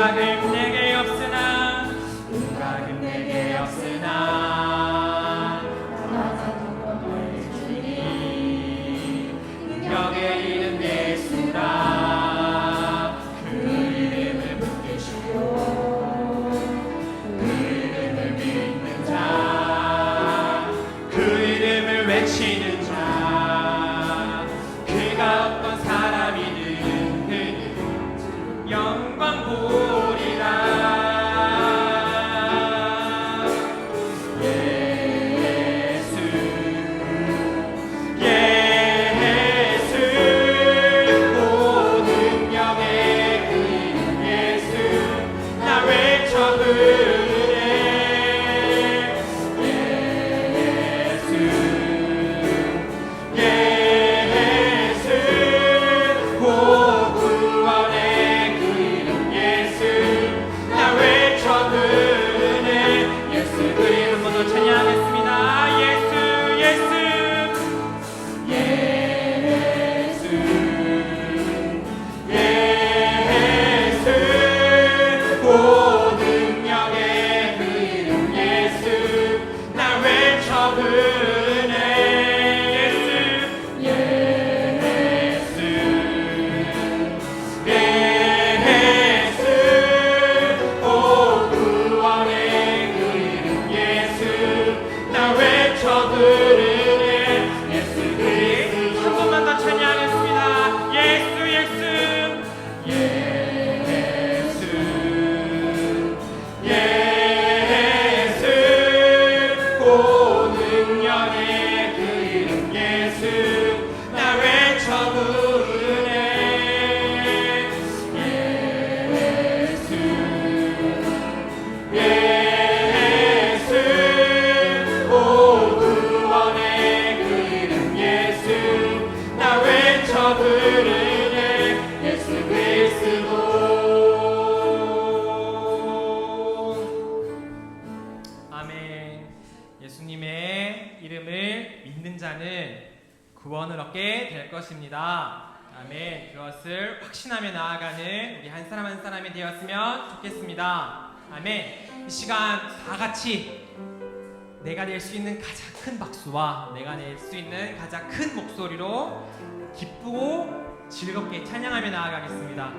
Name. 와 내가 낼 수 있는 가장 큰 목소리로 기쁘고 즐겁게 찬양하며 나아가겠습니다.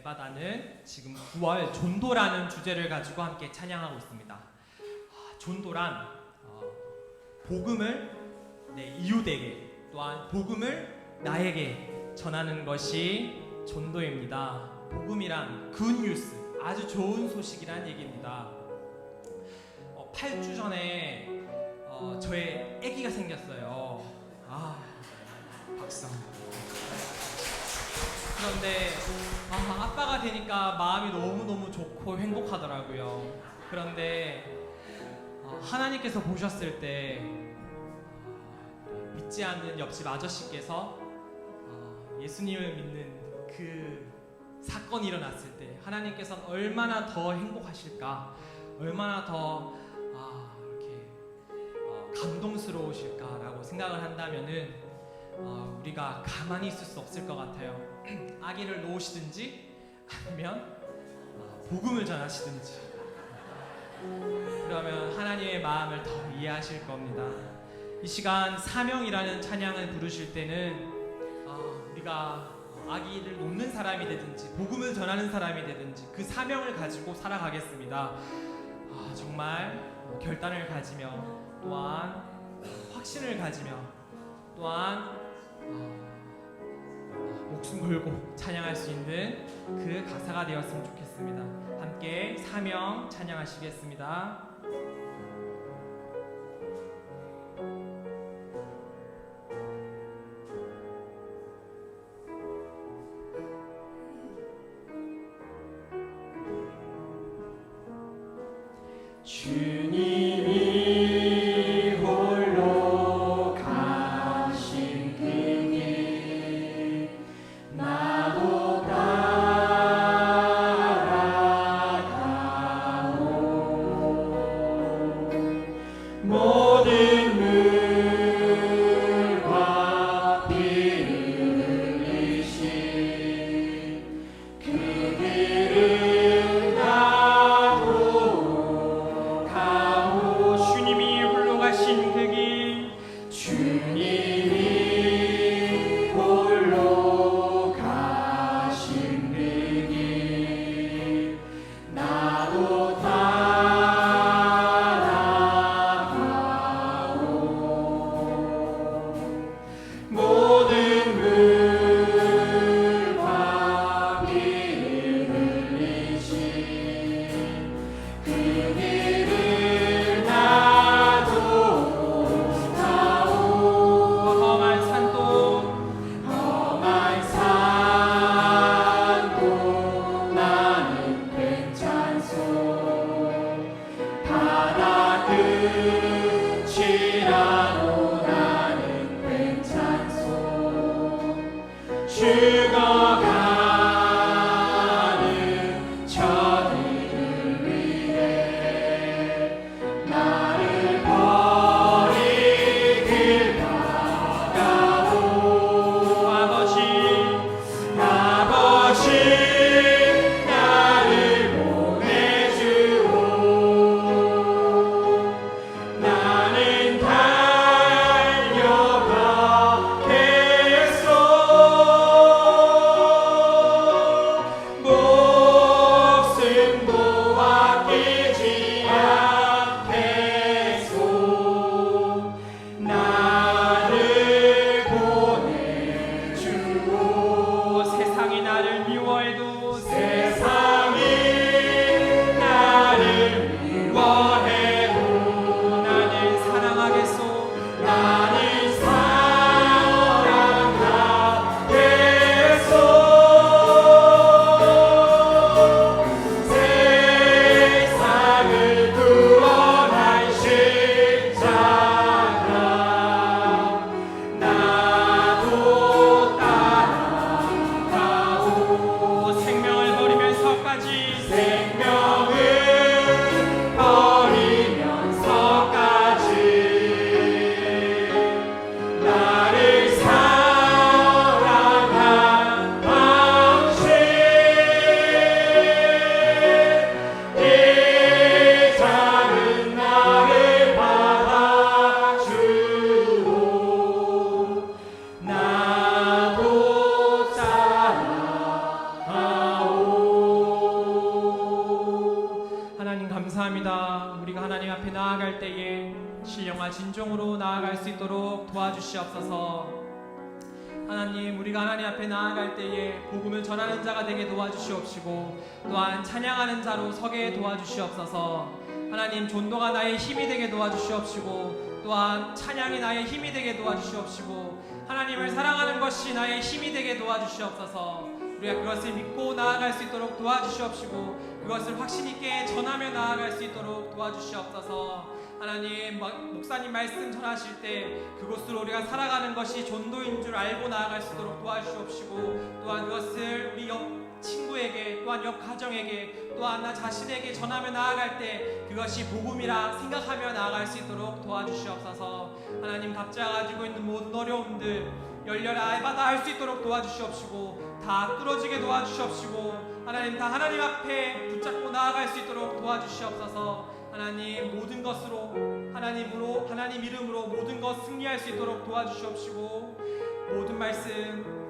에바다는 지금 9월 존도라는 주제를 가지고 함께 찬양하고 있습니다. 아, 존도란 어, 복음을 내 이웃에게 또한 복음을 나에게 전하는 것이 존도입니다. 복음이란 굿뉴스 아주 좋은 소식이란 얘기입니다. 어, 8주 전에 어, 저의 아기가 생겼어요. 아, 박수. 그런데 아, 아빠가 되니까 마음이 너무 너무 좋고 행복하더라고요. 그런데 어, 하나님께서 보셨을 때 어, 믿지 않는 옆집 아저씨께서 어, 예수님을 믿는 그 사건이 일어났을 때 하나님께서는 얼마나 더 행복하실까, 얼마나 더 아, 이렇게 어, 감동스러우실까라고 생각을 한다면은 어, 우리가 가만히 있을 수 없을 것 같아요. 아기를 놓으시든지 아니면 어, 복음을 전하시든지 그러면 하나님의 마음을 더 이해하실 겁니다. 이 시간 사명이라는 찬양을 부르실 때는 어, 우리가 아기를 놓는 사람이 되든지 복음을 전하는 사람이 되든지 그 사명을 가지고 살아가겠습니다. 아, 정말 결단을 가지며 또한 확신을 가지며 또한 어, 목숨 걸고 찬양할 수 있는 그 가사가 되었으면 좋겠습니다. 함께 사명 찬양하시겠습니다. 주님. 찬양하는 자로 서게 도와주시옵소서. 하나님, 존도가 나의 힘이 되게 도와주시옵시고 또한 찬양이 나의 힘이 되게 도와주시옵시고 하나님을 사랑하는 것이 나의 힘이 되게 도와주시옵소서. 우리가 그것을 믿고 나아갈 수 있도록 도와주시옵시고 그것을 확신 있게 전하며 나아갈 수 있도록 도와주시옵소서. 하나님 목- 목사님 말씀 전하실 때 그곳으로 우리가 살아가는 것이 존도인 줄 알고 나아갈 수 있도록 도와주시옵시고 또한 그것을 우리 옆 친구에게 또한 옆 가정에게 또한 나 자신에게 전하며 나아갈 때 그것이 복음이라 생각하며 나아갈 수 있도록 도와주시옵소서. 하나님 각자 가지고 있는 모든 어려움들 열렬히 받아 할수 있도록 도와주시옵시고 다 뚫어지게 도와주시옵시고 하나님 다 하나님 앞에 붙잡고 나아갈 수 있도록 도와주시옵소서 하나님 모든 것으로 하나님으로 하나님 이름으로 모든 것 승리할 수 있도록 도와주시옵시고 모든 말씀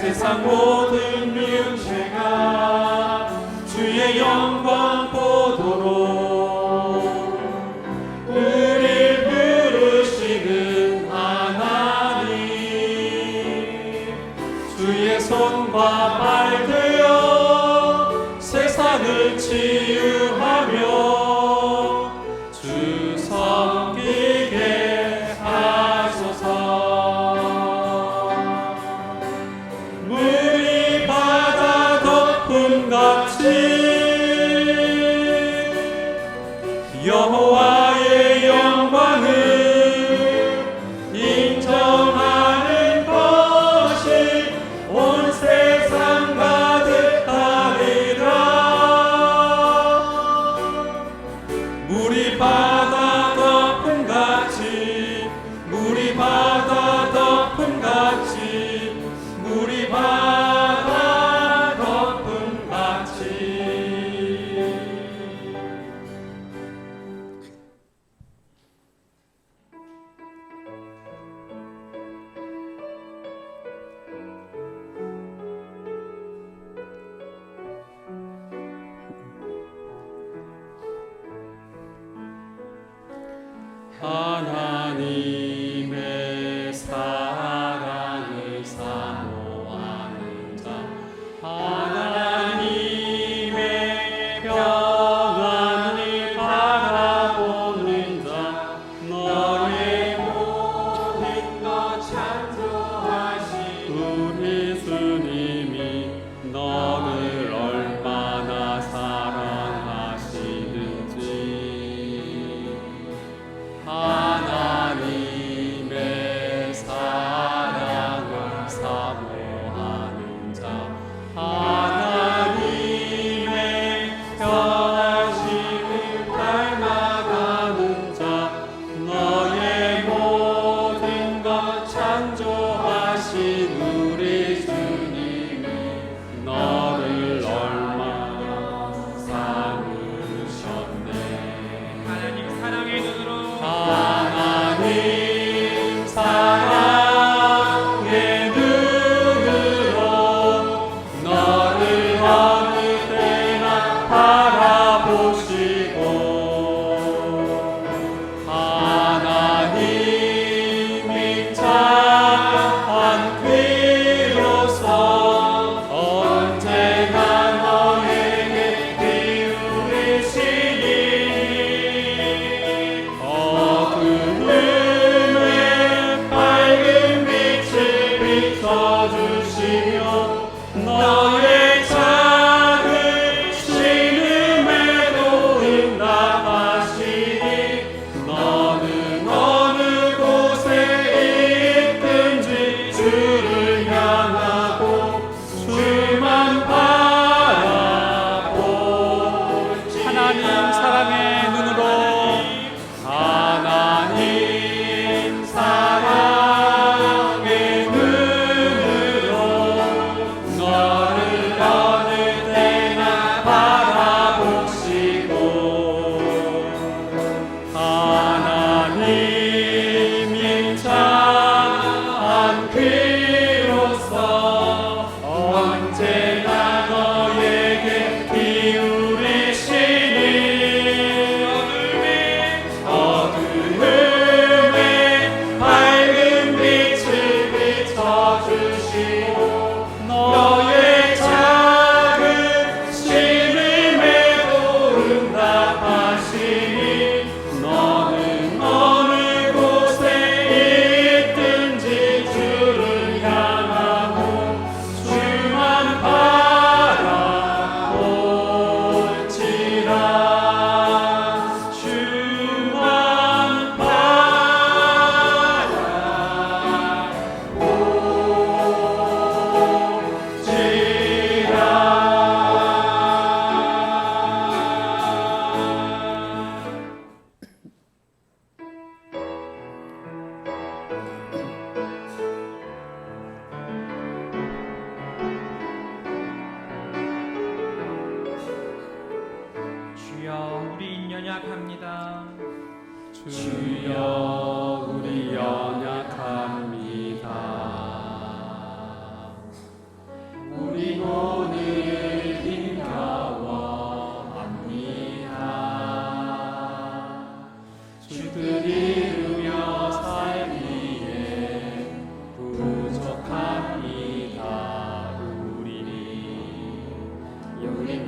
세상 모든 미운 죄가 주의 영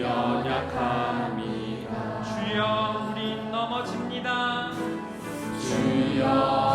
연약함이라. 주여 우리 넘어집니다. 주여.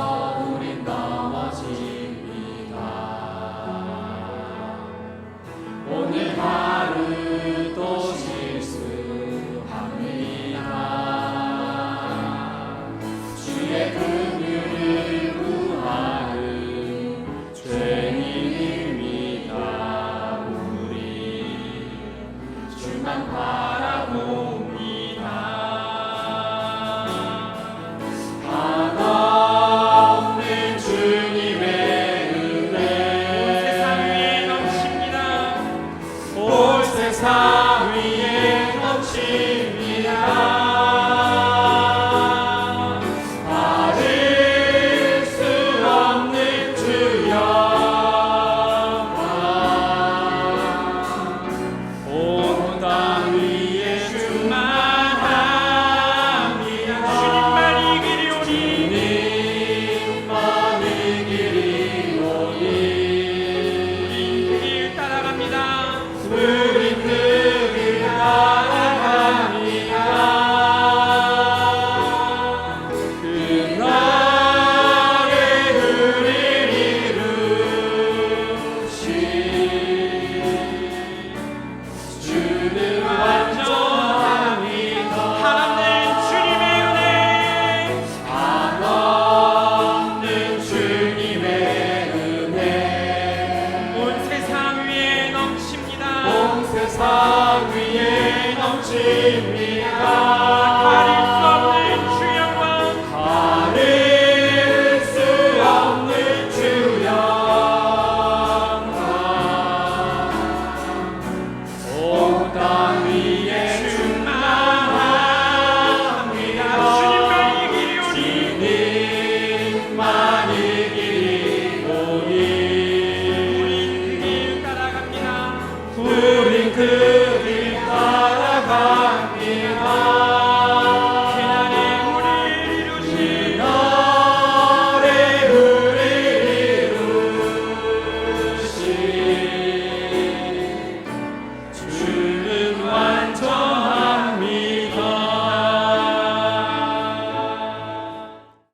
세상 위에 넘치니.